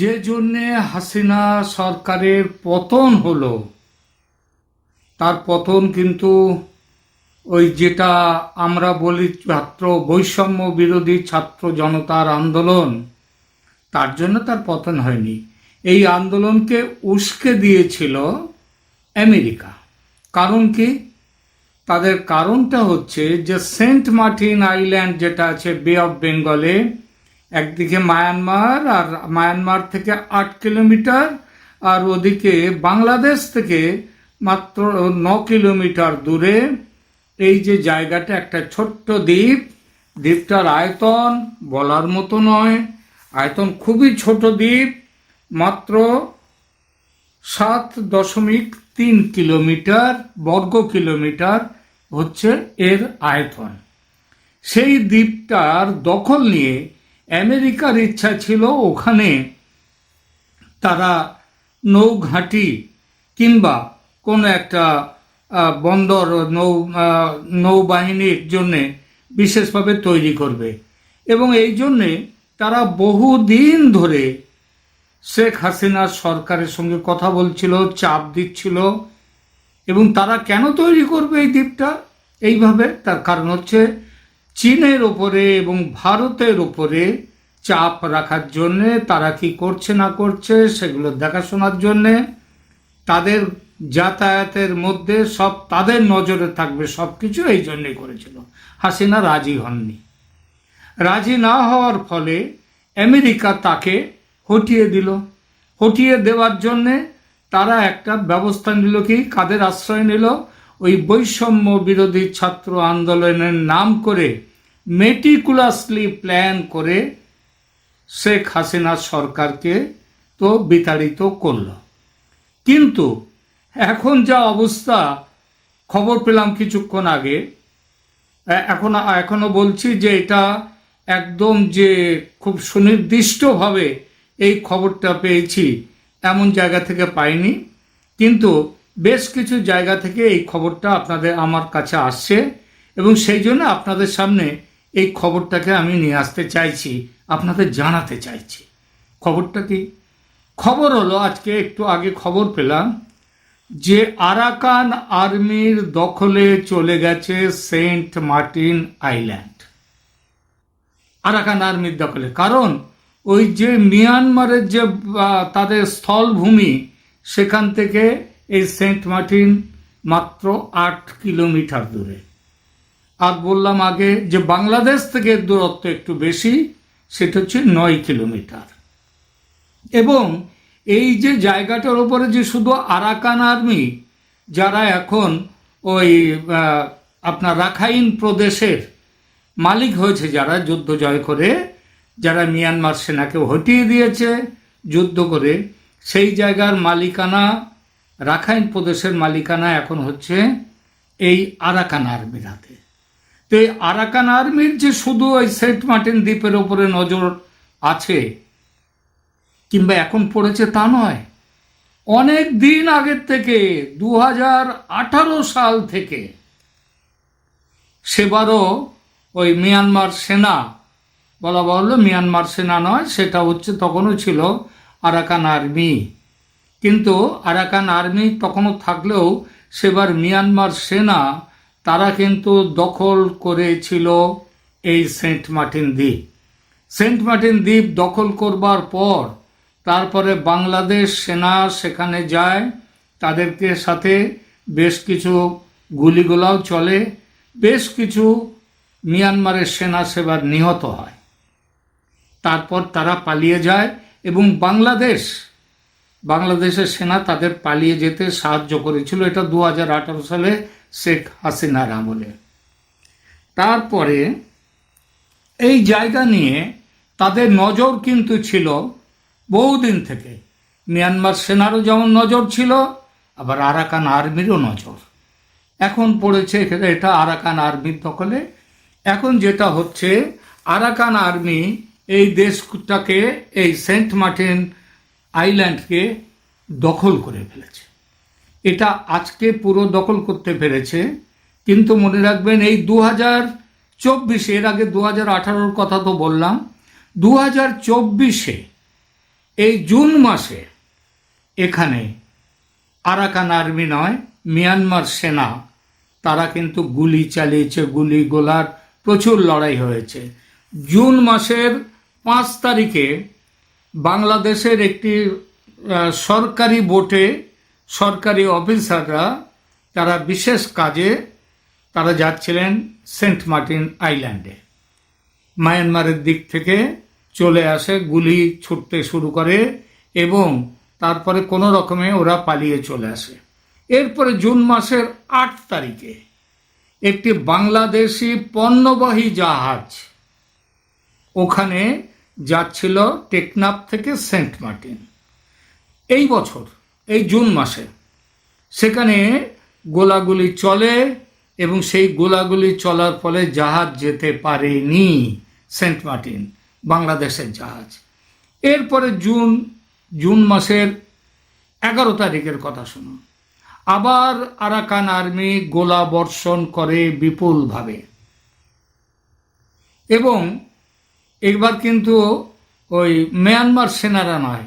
যে জন্যে হাসিনা সরকারের পতন হলো, তার পতন কিন্তু ওই যেটা আমরা বলি ছাত্র বৈষম্য বিরোধী ছাত্র জনতার আন্দোলন, তার জন্য তার পতন হয়নি। এই আন্দোলনকে উস্কে দিয়েছিল আমেরিকা। কারণ কি? তাদের কারণটা হচ্ছে যে সেন্ট মার্টিন আইল্যান্ড যেটা আছে, বে অফ বেঙ্গলে একদিকে মায়ানমার আর মায়ানমার থেকে আট কিলোমিটার, আর ওদিকে বাংলাদেশ থেকে মাত্র ন কিলোমিটার দূরে। এই যে জায়গাটা একটা ছোট্ট দ্বীপ, দ্বীপটার আয়তন বলার মতো নয়। আয়তন খুবই ছোট দ্বীপ, মাত্র সাত দশমিক তিন কিলোমিটার, বর্গ কিলোমিটার হচ্ছে এর আয়তন। সেই দ্বীপটার দখল নিয়ে আমেরিকার ইচ্ছা ছিল ওখানে তারা নৌঘাঁটি কিংবা কোনো একটা বন্দর নৌ নৌবাহিনীর জন্যে বিশেষভাবে তৈরি করবে। এবং এই জন্যে তারা বহুদিন ধরে শেখ হাসিনার সরকারের সঙ্গে কথা বলছিল, চাপ দিচ্ছিল। এবং তারা কেন তৈরি করবে এই দ্বীপটা? এইভাবে তার কারণ হচ্ছে চীনের ওপরে এবং ভারতের ওপরে চাপ রাখার জন্যে তারা কি করছে না করছে সেগুলো দেখাশোনার জন্যে তাদের যাতায়াতের মধ্যে সব তাদের নজরে থাকবে সব কিছু এই জন্যে করেছিল। হাসিনা রাজি হননি। রাজি না হওয়ার ফলে আমেরিকা তাকে হটিয়ে দিল। হটিয়ে দেওয়ার জন্যে তারা একটা ব্যবস্থা নিল কি? কাদের আশ্রয় নিল? ওই বৈষম্য বিরোধী ছাত্র আন্দোলনের নাম করে মেটিকুলাসলি প্ল্যান করে শেখ হাসিনা সরকারকে তো বিতাড়িত করল। কিন্তু এখন যা অবস্থা, খবর পেলাম কিছুক্ষণ আগে। এখন, এখনও বলছি যে এটা একদম যে খুব সুনির্দিষ্টভাবে এই খবরটা পেয়েছি, এমন জায়গা থেকে পাইনি। কিন্তু বেশ কিছু জায়গা থেকে এই খবরটা আপনাদের আমার কাছে আসছে এবং সেই জন্য আপনাদের সামনে এই খবরটাকে আমি নিয়ে আসতে চাইছি, আপনাদের জানাতে চাইছি। খবরটা কি? খবর হলো, আজকে একটু আগে খবর পেলাম যে আরাকান আর্মির দখলে চলে গেছে সেন্ট মার্টিন আইল্যান্ড। আরাকান আর্মির দখলে। কারণ ওই যে মিয়ানমারের যে তাদের স্থলভূমি, সেখান থেকে এই সেন্ট মার্টিন মাত্র আট কিলোমিটার দূরে। আর বললাম আগে যে বাংলাদেশ থেকে দূরত্ব একটু বেশি, সেটা হচ্ছে নয় কিলোমিটার। এবং এই যে জায়গাটার উপরে যে শুধু আরাকান আর্মি, যারা এখন ওই আপনার রাখাইন প্রদেশের মালিক হয়েছে, যারা যুদ্ধ জয় করে, যারা মিয়ানমার সেনাকে হটিয়ে দিয়েছে, যুদ্ধ করে, সেই জায়গার মালিকানা রাখাইন প্রদেশের মালিকানা এখন হচ্ছে এই আরাকান আর্মির হাতে তো এই আরাকান আর্মির যে শুধু ওই সেন্ট মার্টিন দ্বীপের ওপরে নজর আছে, কিংবা এখন পড়েছে তা নয়, অনেক দিন আগের থেকে দু হাজার আঠারো সাল থেকে সেবারও ওই মিয়ানমার সেনা, বলা বাহুল্য মিয়ানমার সেনা নয়, সেটা হচ্ছে তখনও ছিল আরাকান আর্মি। কিন্তু আরাকান আর্মি তখনও থাকলেও সেবার মিয়ানমার সেনা, তারা কিন্তু দখল করেছিল এই সেন্ট মার্টিন দ্বীপ। সেন্ট মার্টিন দ্বীপ দখল করবার পর তারপরে বাংলাদেশ সেনা সেখানে যায়, তাদেরকে সাথে বেশ কিছু গুলিগোলাও চলে, বেশ কিছু মিয়ানমারের সেনা সেবার নিহত হয়। তারপর তারা পালিয়ে যায় এবং বাংলাদেশ বাংলাদেশের সেনা তাদের পালিয়ে যেতে সাহায্য করেছিল। এটা দু হাজার আঠারো সালে শেখ হাসিনার আমলে। তারপরে এই জায়গা নিয়ে তাদের নজর কিন্তু ছিল বহুদিন থেকে। মিয়ানমার সেনারও যেমন নজর ছিল, আবার আরাকান আর্মিরও নজর। এখন পড়েছে এটা আরাকান আর্মির দখলে। এখন যেটা হচ্ছে, আরাকান আর্মি এই দেশটাকে, এই সেন্ট মার্টিন আইল্যান্ডকে দখল করে ফেলেছে। এটা আজকে পুরো দখল করতে পেরেছে। কিন্তু মনে রাখবেন, এই দু হাজার চব্বিশে, এর আগে দু হাজার আঠারোর কথা তো বললাম দু হাজার চব্বিশে, এই জুন মাসে এখানে আরাকান আর্মি নয়, মিয়ানমার সেনা, তারা কিন্তু গুলি চালিয়েছে, গুলি গোলার প্রচুর লড়াই হয়েছে। জুন মাসের পাঁচ তারিখে বাংলাদেশের একটি সরকারি বোটে সরকারি অফিসাররা তারা বিশেষ কাজে, তারা যাচ্ছিলেন সেন্ট মার্টিন আইল্যান্ডে। মায়ানমারের দিক থেকে চলে আসে, গুলি ছুটতে শুরু করে এবং তারপরে কোনো রকমে ওরা পালিয়ে চলে আসে। এরপরে জুন মাসের আট তারিখে একটি বাংলাদেশি পণ্যবাহী জাহাজ ওখানে যাচ্ছিল টেকনাফ থেকে সেন্ট মার্টিন। এই বছর, এই জুন মাসে, সেখানে গোলাগুলি চলে এবং সেই গোলাগুলি চলার ফলে জাহাজ যেতে পারেনি সেন্ট মার্টিন, বাংলাদেশের জাহাজ। এরপরে জুন জুন মাসের এগারো তারিখের কথা শুনুন। আবার আরাকান আর্মি গোলা বর্ষণ করে বিপুলভাবে। এবং এবার কিন্তু ওই মিয়ানমার সেনারা নয়।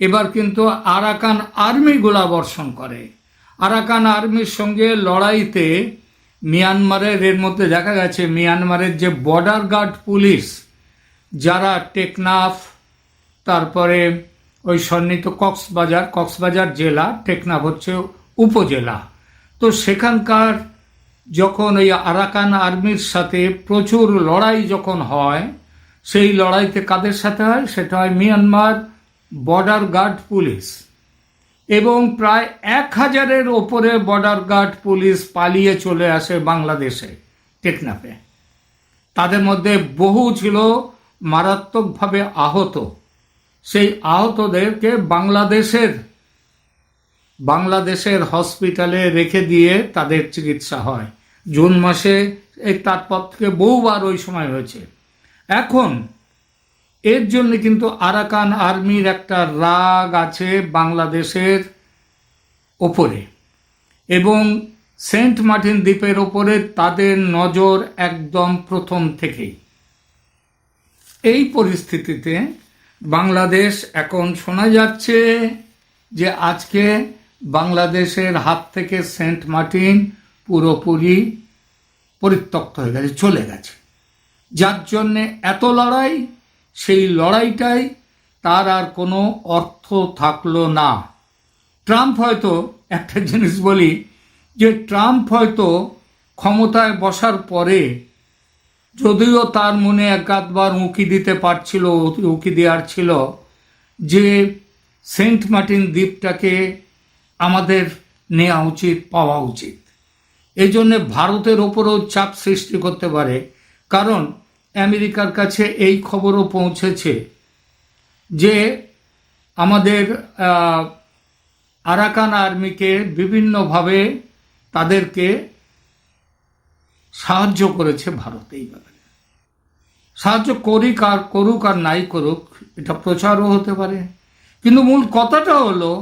এবার কিন্তু আরাকান আর্মি গোলা বর্ষণ করে। আরাকান আর্মির সঙ্গে লড়াইতে মিয়ানমারের এর মধ্যে দেখা গেছে, মিয়ানমারের যে বর্ডার গার্ড পুলিশ, যারা টেকনাফ, তারপরে ওই সন্নিহিত কক্সবাজার কক্সবাজার জেলা, টেকনাফ হচ্ছে উপজেলা। তো সেখানকার যখন ওই আরাকান আর্মির সাথে প্রচুর লড়াই যখন হয় সেই লড়াইতে কাদের সাথে হয়? সেটা হয় মিয়ানমার বর্ডার গার্ড পুলিশ। এবং প্রায় এক হাজারের ওপরে বর্ডার গার্ড পুলিশ পালিয়ে চলে আসে বাংলাদেশে, টেকনাফে। তাদের মধ্যে বহু ছিল মারাত্মকভাবে আহত। সেই আহতদেরকে বাংলাদেশের বাংলাদেশের হসপিটালে রেখে দিয়ে তাদের চিকিৎসা হয়। জুন মাসে এই তারপর থেকে বহুবার ওই সময় হয়েছে। এখন, এর জন্য কিন্তু আরাকান আর্মির একটা রাগ আছে বাংলাদেশের ওপরে। এবং সেন্ট মার্টিন দ্বীপের ওপরে তাদের নজর একদম প্রথম থেকেই। এই পরিস্থিতিতে বাংলাদেশ এখন শোনা যাচ্ছে যে আজকে বাংলাদেশের হাত থেকে সেন্ট মার্টিন পুরোপুরি পরিত্যক্ত হয়ে গেছে, চলে গেছে। যার জন্যে এত লড়াই, সেই লড়াইটাই তার আর কোনো অর্থ থাকল না। ট্রাম্প হয়তো, একটা জিনিস বলি, যে ট্রাম্প হয়তো ক্ষমতায় বসার পরে যদিও তার মনে একাধবার উঁকি দিতে পারছিল উঁকি দেওয়ার ছিল, যে সেন্ট মার্টিন দ্বীপটাকে আমাদের নেওয়া উচিত, পাওয়া উচিত। এই জন্যে ভারতের ওপরও চাপ সৃষ্টি করতে পারে। কারণ আমেরিকার কাছে এই খবরও পৌঁছেছে যে আমাদের আরাকান আর্মিকে বিভিন্নভাবে তাদেরকে সাহায্য করেছে ভারত এই ব্যাপারে। সাহায্য করিক আর করুক আর নাই করুক, এটা প্রচারও হতে পারে। কিন্তু মূল কথাটা হলো,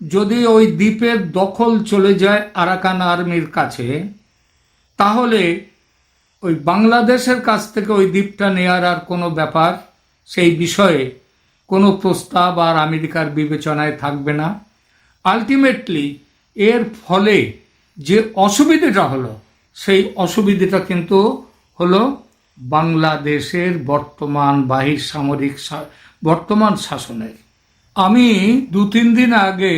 যদি ওই দ্বীপের দখল চলে যায় আরাকান আর্মির কাছে, তাহলে ওই বাংলাদেশের কাছ থেকে ওই দ্বীপটা নেওয়ার আর কোনো ব্যাপার সেই বিষয়ে কোনো প্রস্তাব আর আমেরিকার বিবেচনায় থাকবে না। আলটিমেটলি এর ফলে যে অসুবিধেটা হলো, সেই অসুবিধেটা কিন্তু হলো বাংলাদেশের বর্তমান বাহির সামরিক বর্তমান শাসনের। আমি দু তিন দিন আগে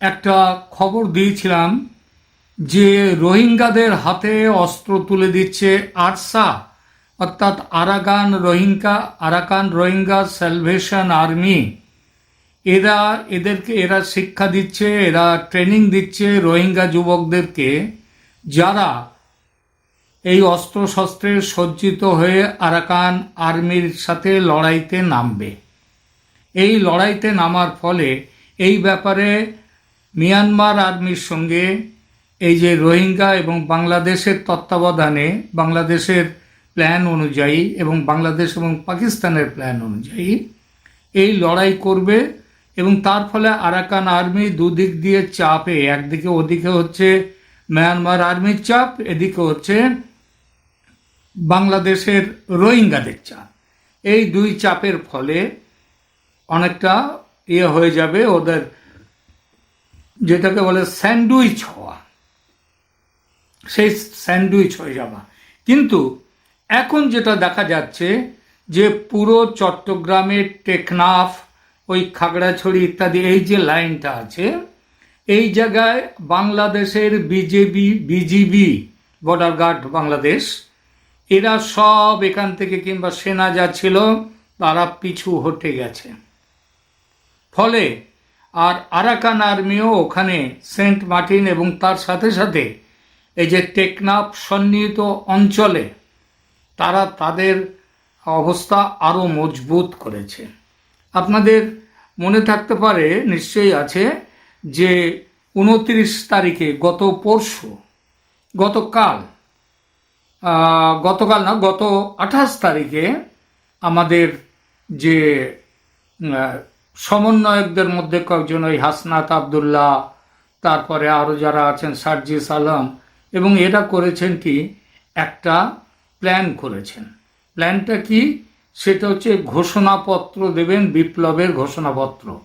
একটা খবর দিয়েছিলাম যে রোহিঙ্গাদের হাতে অস্ত্র তুলে দিচ্ছে আরসা, অর্থাৎ Arakan Rohingya Arakan Rohingya salvation army. এরা এদেরকে, এরা শিক্ষা দিচ্ছে, এরা ট্রেনিং দিচ্ছে রোহিঙ্গা যুবকদেরকে, যারা এই অস্ত্রশস্ত্রে সজ্জিত হয়ে আরাকান আর্মির সাথে লড়াইতে নামবে। এই লড়াইতে নামার ফলে এই ব্যাপারে মিয়ানমার আর্মির সঙ্গে এই যে রোহিঙ্গা এবং বাংলাদেশের তত্ত্বাবধানে বাংলাদেশের প্ল্যান অনুযায়ী এবং বাংলাদেশ এবং পাকিস্তানের প্ল্যান অনুযায়ী এই লড়াই করবে এবং তার ফলে আরাকান আর্মি দুদিক দিয়ে চাপে, একদিকে ওদিকে হচ্ছে মায়ানমার আর্মির চাপ, এদিকে হচ্ছে বাংলাদেশের রোহিঙ্গাদের চাপ। এই দুই চাপের ফলে অনেকটা ইয়ে হয়ে যাবে ওদের যেটাকে বলে স্যান্ডউইচ হওয়া। সেই স্যান্ডউইচ হয়ে যাওয়া। কিন্তু এখন যেটা দেখা যাচ্ছে যে পুরো চট্টগ্রামের টেকনাফ, ওই খাগড়াছড়ি ইত্যাদি, এই যে লাইনটা আছে, এই জায়গায় বাংলাদেশের BJP, BGB border guard Bangladesh, এরা সব এখান থেকে কিংবা সেনা যা ছিল, তারা পিছু হটে গেছে। ফলে আর আরাকান আর্মিও ওখানে সেন্ট মার্টিন এবং তার সাথে সাথে এই যে টেকনাফ সন্নিহিত অঞ্চলে তারা তাদের অবস্থা আরও মজবুত করেছে। আপনাদের মনে থাকতে পারে, নিশ্চয়ই আছে, যে উনত্রিশ তারিখে গত পরশু, গতকাল গতকাল না, গত আঠাশ তারিখে আমাদের যে সমন্বয়কদের মধ্যে কয়েকজন ওই হাসনাত আবদুল্লাহ, তারপরে আরও যারা আছেন সার্জিস আলম এবং এরা করেছেন কি? একটা প্ল্যান করেছেন। প্ল্যানটা কি? সেটা হচ্ছে ঘোষণাপত্র দেবেন, বিপ্লবের ঘোষণাপত্র।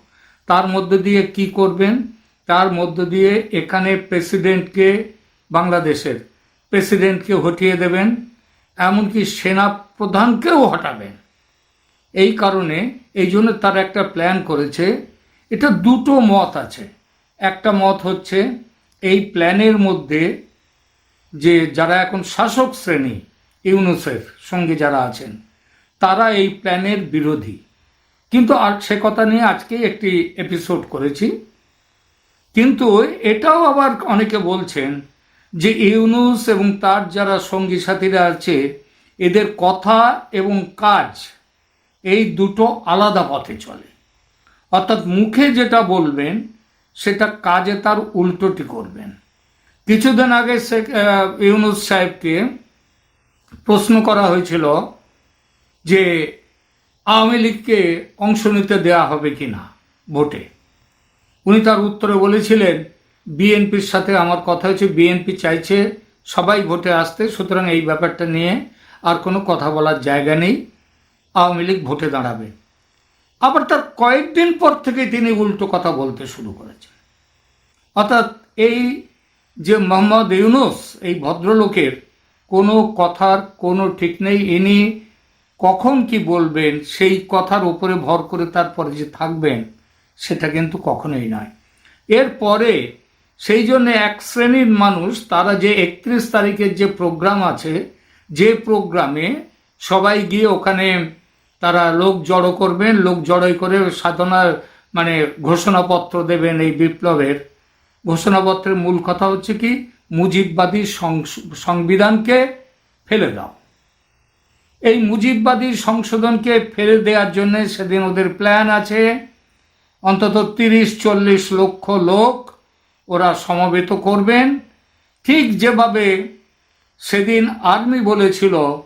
তার মধ্যে দিয়ে কি করবেন? তার মধ্য দিয়ে এখানে প্রেসিডেন্টকে, বাংলাদেশের প্রেসিডেন্টকে হটিয়ে দেবেন, এমনকি সেনা প্রধানকেও হটাবেন। এই কারণে, এই জন্য তার একটা প্ল্যান করেছে। এটা দুটো মত আছে। একটা মত হচ্ছে, এই প্ল্যানের মধ্যে যে যারা এখন শাসক শ্রেণি, ইউনুসেফ সঙ্গে যারা আছেন, তারা এই প্ল্যানের বিরোধী। কিন্তু আর সে কথা নিয়ে আজকে একটি এপিসোড করেছি। কিন্তু এটাও আবার অনেকে বলছেন যে ইউনুস এবং তার যারা সঙ্গী সাথীরা আছে, এদের কথা এবং কাজ এই দুটো আলাদা পথে চলে। অর্থাৎ মুখে যেটা বলবেন, সেটা কাজে তার উল্টোটি করবেন। কিছুদিন আগে ইউনুস সাহেবকে প্রশ্ন করা হয়েছিল যে আওয়ামী লীগকে অংশ নিতে দেওয়া হবে কি না ভোটে। উনি তার উত্তরে বলেছিলেন, বিএনপির সাথে আমার কথা হচ্ছে বিএনপি চাইছে সবাই ভোটে আসতে, সুতরাং এই ব্যাপারটা নিয়ে আর কোনো কথা বলার জায়গা নেই, আওয়ামী লীগ ভোটে দাঁড়াবে। আবার তার কয়েকদিন পর থেকে তিনি উল্টো কথা বলতে শুরু করেছেন। অর্থাৎ এই যে মোহাম্মদ ইউনুস, এই ভদ্রলোকের কোনো কথার কোনো ঠিক নেই, ইনি কখন কি বলবেন, সেই কথার উপরে ভর করে তারপরে যে থাকবেন, সেটা কিন্তু কখনোই নয়। এরপরে সেই জন্য এক শ্রেণির মানুষ, তারা যে একত্রিশ তারিখের যে প্রোগ্রাম আছে, যে প্রোগ্রামে সবাই গিয়ে ওখানে তারা লোক জড়ো করবেন, লোক জড়োই করে সাধনার মানে ঘোষণাপত্র দেবেন এই বিপ্লবের। ঘোষণাপত্রের মূল কথা হচ্ছে কি, মুজিববাদী সংবিধানকে ফেলে দাও। এই মুজিববাদী সংশোধনকে ফেলে দেওয়ার জন্য সেদিন ওদের প্ল্যান আছে। অন্তত তিরিশ, চল্লিশ লক্ষ লোক ওরা সমবেত করবেন। ঠিক যেভাবে সেদিন আর্মি বলেছিল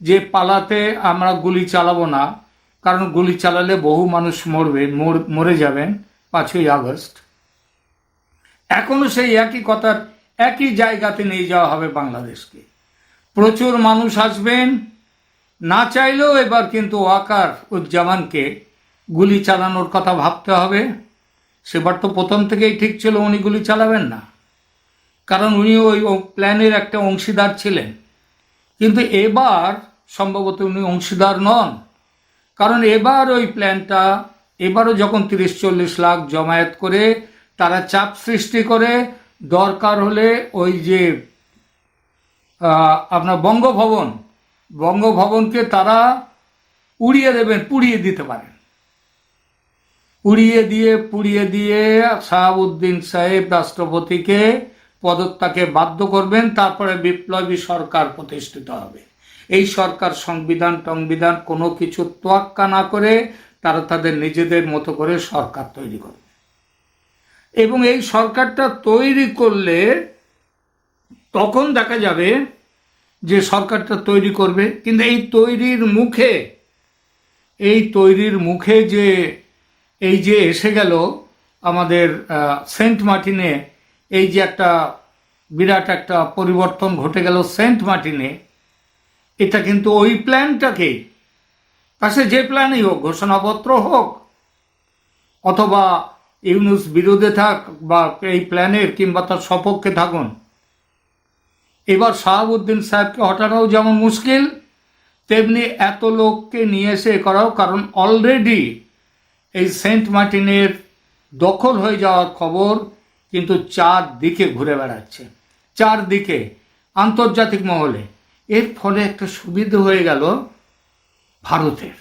যে পালাতে আমরা গুলি চালাবো না, কারণ গুলি চালালে বহু মানুষ মরবে মর- যাবেন পাঁচই আগস্ট। এখনও সেই একই কথার একই জায়গাতে নিয়ে যাওয়া হবে বাংলাদেশকে। প্রচুর মানুষ আসবেন, না চাইলেও এবার কিন্তু ওয়াকার উজ্জামানকে গুলি চালানোর কথা ভাবতে হবে। সেবার তো প্রথম থেকেই ঠিক ছিল উনি গুলি চালাবেন না। কারণ উনি ওই প্ল্যানের একটা অংশীদার ছিলেন। কিন্তু এবার সম্ভবত উনি অংশীদার নন। কারণ এবার ওই প্ল্যানটা, এবারও যখন তিরিশ চল্লিশ লাখ জমায়েত করে তারা চাপ সৃষ্টি করে। দরকার হলে ওই যে আপনার বঙ্গভবন, বঙ্গভবনকে তারা উড়িয়ে দেবেন, পুড়িয়ে দিতে পারেন। উড়িয়ে দিয়ে, পুড়িয়ে দিয়ে শাহাবুদ্দিন সাহেব রাষ্ট্রপতিকে পদত্যাগে বাধ্য করবেন, তারপরে বিপ্লবী সরকার প্রতিষ্ঠিত হবে। এই সরকার সংবিধান, টংবিধান কোনো কিছু তোয়াক্কা না করে তারা তাদের নিজেদের মতো করে সরকার তৈরি করবে। এবং এই সরকারটা তৈরি করলে তখন দেখা যাবে যে সরকারটা তৈরি করবে। কিন্তু এই তৈরির মুখে, এই তৈরির মুখে যে, এই যে এসে গেল আমাদের সেন্ট মার্টিনে, এই যে একটা বিরাট একটা পরিবর্তন ঘটে গেল সেন্ট মার্টিনে, এটা কিন্তু ওই প্ল্যানটাকে পাশে যে প্ল্যানই হোক, ঘোষণাপত্র হোক, অথবা ইউনুস বিরোধে থাক বা এই প্ল্যানের কিংবা তার সপক্ষে থাকুন। এবার শাহাবুদ্দিন সাহেবকে হটানোও যেমন মুশকিল, তেমনি এত লোককে নিয়ে এসে করাও, কারণ অলরেডি এই সেন্ট মার্টিনের দখল হয়ে যাওয়ার খবর কিন্তু চারদিকে ঘুরে বেড়াচ্ছে। চারদিকে, আন্তর্জাতিক মহলে। এর ফলে একটা সুবিধা হয়ে গেল ভারতের।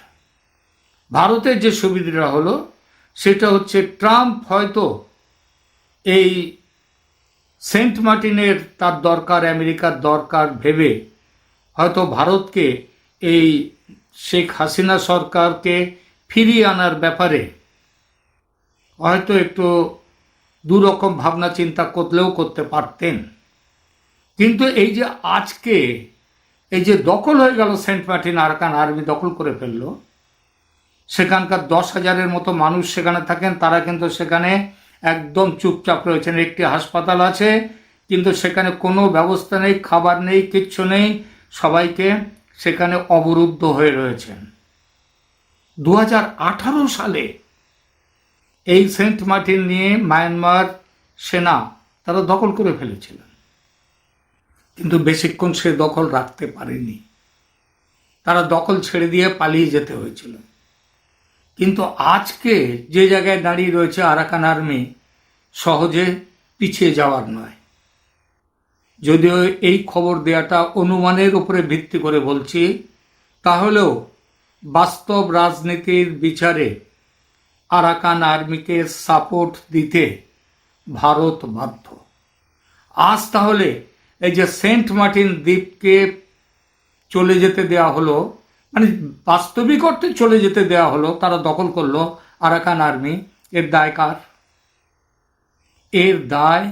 ভারতের যে সুবিধাটা হলো সেটা হচ্ছে ট্রাম্প হয়তো এই সেন্ট মার্টিনের তার দরকার, আমেরিকার দরকার ভেবে হয়তো ভারতকে এই শেখ হাসিনা সরকারকে ফিরিয়ে আনার ব্যাপারে হয়তো একটু দুরকম ভাবনা চিন্তা করলেও করতে পারতেন। কিন্তু এই যে আজকে এই যে দখল হয়ে গেল সেন্ট মার্টিন আরাকান আর্মি দখল করে ফেলল সেখানকার দশ হাজারের মতো মানুষ সেখানে থাকেন, তারা কিন্তু সেখানে একদম চুপচাপ রয়েছেন। একটি হাসপাতাল আছে, কিন্তু সেখানে কোনো ব্যবস্থা নেই, খাবার নেই, কিচ্ছু নেই। সবাইকে সেখানে অবরুদ্ধ হয়ে রয়েছেন। দু হাজার আঠারো সালে এই সেন্ট মার্টিন নিয়ে মায়ানমার সেনা তারা দখল করে ফেলেছিলেন কিন্তু বেশিক্ষণ সে দখল রাখতে পারেনি। তারা দখল ছেড়ে দিয়ে পালিয়ে যেতে হয়েছিল। কিন্তু আজকে যে জায়গায় দাঁড়িয়ে রয়েছে আরাকান আর্মি, সহজে পিছিয়ে যাওয়ার নয়। যদিও এই খবর দেওয়াটা অনুমানের উপরে ভিত্তি করে বলছি, তাহলেও বাস্তব রাজনীতির বিচারে আরাকান আর্মিকে সাপোর্ট দিতে ভারত বাধ্য। আজ তাহলে এই যে সেন্ট মার্টিন দ্বীপকে চলে যেতে দেওয়া হলো মানে বাস্তবিক অর্থে চলে যেতে দেওয়া হলো, তারা দখল করল আরাকান আর্মি। এর দায় কার? এর দায়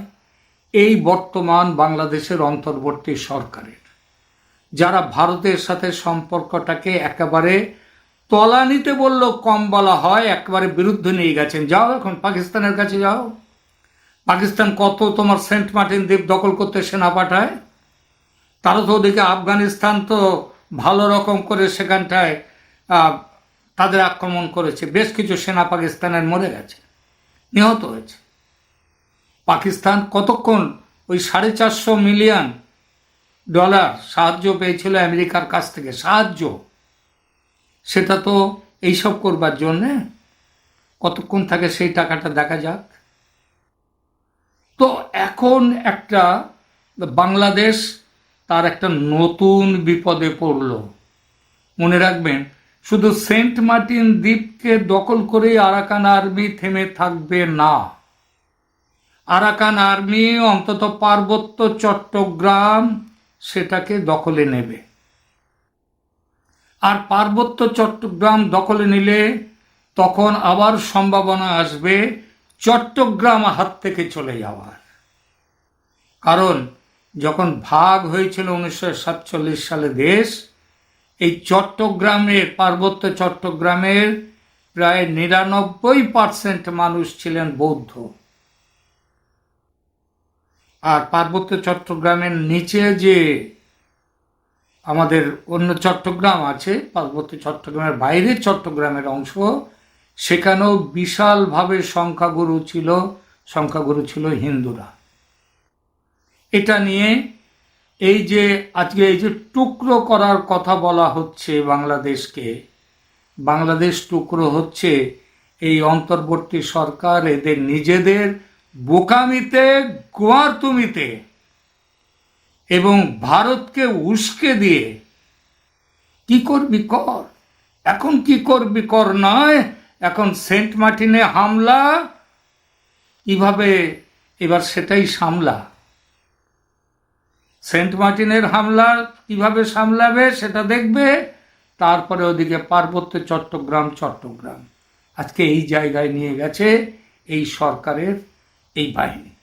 এই বর্তমান বাংলাদেশের অন্তর্বর্তী সরকারের, যারা ভারতের সাথে সম্পর্কটাকে একেবারে তলানিতে বললেও কম বলা হয়, একেবারে বিরুদ্ধে নিয়ে গেছেন। যাও এখন, পাকিস্তানের কাছে যাও। পাকিস্তান কত তোমার সেন্ট মার্টিন দ্বীপ দখল করতে সেনা পাঠায়? তারা তো ওদিকে আফগানিস্তান তো ভালো রকম করে সেখানটায় তাদের আক্রমণ করেছে। বেশ কিছু সেনা পাকিস্তানের মরে গেছে, নিহত হয়েছে। পাকিস্তান কতক্ষণ ওই সাড়ে চারশো মিলিয়ন ডলার সাহায্য পেয়েছিল আমেরিকার কাছ থেকে? সাহায্য? সেটা তো এইসব করবার জন্যে। কতক্ষণ থাকে সেই টাকাটা দেখা যাক। তো এখন একটা বাংলাদেশ তার একটা নতুন বিপদে পড়ল। মনে রাখবেন, শুধু সেন্ট মার্টিন দ্বীপকে দখল করেই আরাকান আর্মি থেমে থাকবে না। আরাকান আর্মি, অন্তত পার্বত্য চট্টগ্রাম সেটাকে দখলে নেবে। আর পার্বত্য চট্টগ্রাম দখলে নিলে তখন আবার সম্ভাবনা আসবে চট্টগ্রাম হাত থেকে চলে যাওয়ার। কারণ যখন ভাগ হয়েছিল উনিশশো সাতচল্লিশ সালে দেশ, এই চট্টগ্রামের, পার্বত্য চট্টগ্রামের প্রায় নিরানব্বই পার্সেন্ট মানুষ ছিলেন বৌদ্ধ। আর পার্বত্য চট্টগ্রামের নিচে যে আমাদের অন্য চট্টগ্রাম আছে, পার্বত্য চট্টগ্রামের বাইরে চট্টগ্রামের অংশ, সেখানেও বিশালভাবে সংখ্যাগুরু ছিল সংখ্যাগুরু ছিল হিন্দুরা। এটা নিয়ে এই যে আজকে এই যে টুকরো করার কথা বলা হচ্ছে বাংলাদেশকে, বাংলাদেশ টুকরো হচ্ছে এই অন্তর্বর্তী সরকার, এদের নিজেদের বোকামিতে তুমিতে এবং ভারতকে উস্কে দিয়ে কি করবি কর? এখন কি করবি কর নয়? এখন সেন্ট মার্টিনে হামলা, কীভাবে এবার সেটাই সামলা? সেন্ট মার্টিনের হামলা কীভাবে সামলাবে সেটা দেখবে, তারপরে ওদিকে পার্বত্য চট্টগ্রাম চট্টগ্রাম। আজকে এই জায়গায় নিয়ে গেছে এই সরকারের এই বাহিনী।